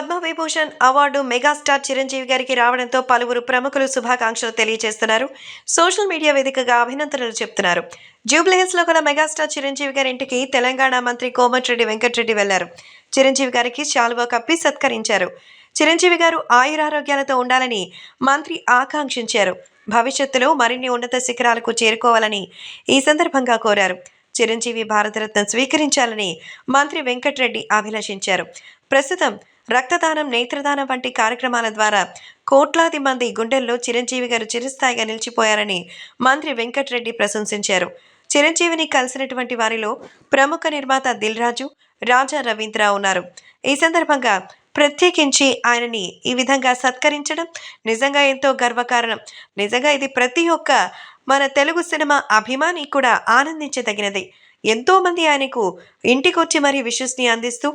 Padma Vibhushan award megastar Chiranjeevi గారికి రావడంతో పలువురు ప్రముఖులు శుభాకాంక్షలు తెలియజేస్తున్నారు. సోషల్ మీడియా వేదికగా అభినందనలు చెప్తున్నారు. జూబ్లీహిల్స్లో గల మెగాస్టార్ చిరంజీవి గారి ఇంటికి తెలంగాణ మంత్రి కోమటిరెడ్డి వెంకటరెడ్డి వెళ్ళారు. చిరంజీవి గారికి శాలువా కప్పి సత్కరించారు. చిరంజీవి గారు ఆయురారోగ్యాలతో ఉండాలని మంత్రి ఆకాంక్షించారు. భవిష్యత్తులో మరిన్ని ఉన్నత శిఖరాలకు చేరుకోవాలని ఈ సందర్భంగా కోరారు. చిరంజీవి భారతరత్న స్వీకరించాలని మంత్రి వెంకటరెడ్డి అభిలషించారు. ప్రస్తుతం రక్తదానం నేత్రదానం వంటి కార్యక్రమాల ద్వారా కోట్లాది మంది గుండెల్లో చిరంజీవి గారు చిరస్థాయిగా నిలిచిపోయారని మంత్రి వెంకటరెడ్డి ప్రశంసించారు. చిరంజీవిని కలిసినటువంటి వారిలో ప్రముఖ నిర్మాత దిల్ రాజు రాజా రవీంద్ర ఉన్నారు. ఈ సందర్భంగా ప్రత్యేకించి ఆయనని ఈ విధంగా సత్కరించడం నిజంగా ఎంతో గర్వకారణం. నిజంగా ఇది ప్రతి ఒక్క మన తెలుగు సినిమా అభిమాని కూడా ఆనందించదగినది. ఎంతోమంది ఆయనకు ఇంటికొచ్చి మరీ విషస్ని అందిస్తూ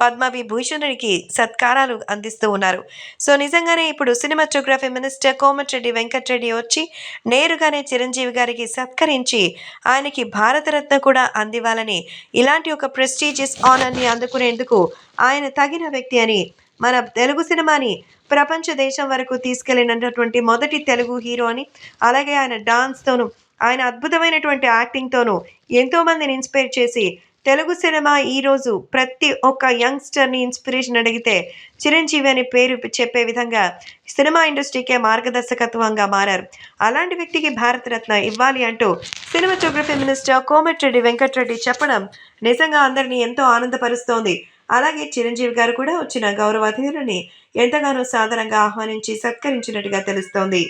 పద్మవిభూషణుడికి సత్కారాలు అందిస్తూ ఉన్నారు. సో నిజంగానే ఇప్పుడు సినిమాటోగ్రఫీ మినిస్టర్ కోమటిరెడ్డి వెంకటరెడ్డి వచ్చి నేరుగానే చిరంజీవి గారికి సత్కరించి ఆయనకి భారతరత్న కూడా అందివ్వాలని ఇలాంటి ఒక ప్రెస్టీజియస్ ఆనర్ని అందుకునేందుకు ఆయన తగిన వ్యక్తి అని మన తెలుగు సినిమాని ప్రపంచ దేశం వరకు తీసుకెళ్ళినటువంటి మొదటి తెలుగు హీరో అని అలాగే ఆయన డాన్స్తోనూ ఆయన అద్భుతమైనటువంటి యాక్టింగ్తోనూ ఎంతోమందిని ఇన్స్పైర్ చేసి తెలుగు సినిమా ఈరోజు ప్రతి ఒక్క యంగ్స్టర్ని ఇన్స్పిరేషన్ అడిగితే చిరంజీవి అని పేరు చెప్పే విధంగా సినిమా ఇండస్ట్రీకే మార్గదర్శకత్వంగా మారారు. అలాంటి వ్యక్తికి భారతరత్న ఇవ్వాలి అంటూ సినిమాటోగ్రఫీ మినిస్టర్ కోమటిరెడ్డి వెంకటరెడ్డి చెప్పడం నిజంగా అందరినీ ఎంతో ఆనందపరుస్తోంది. అలాగే చిరంజీవి గారు కూడా వచ్చిన గౌరవ అతిథులని ఎంతగానో సాధారణంగా ఆహ్వానించి సత్కరించినట్టుగా తెలుస్తోంది.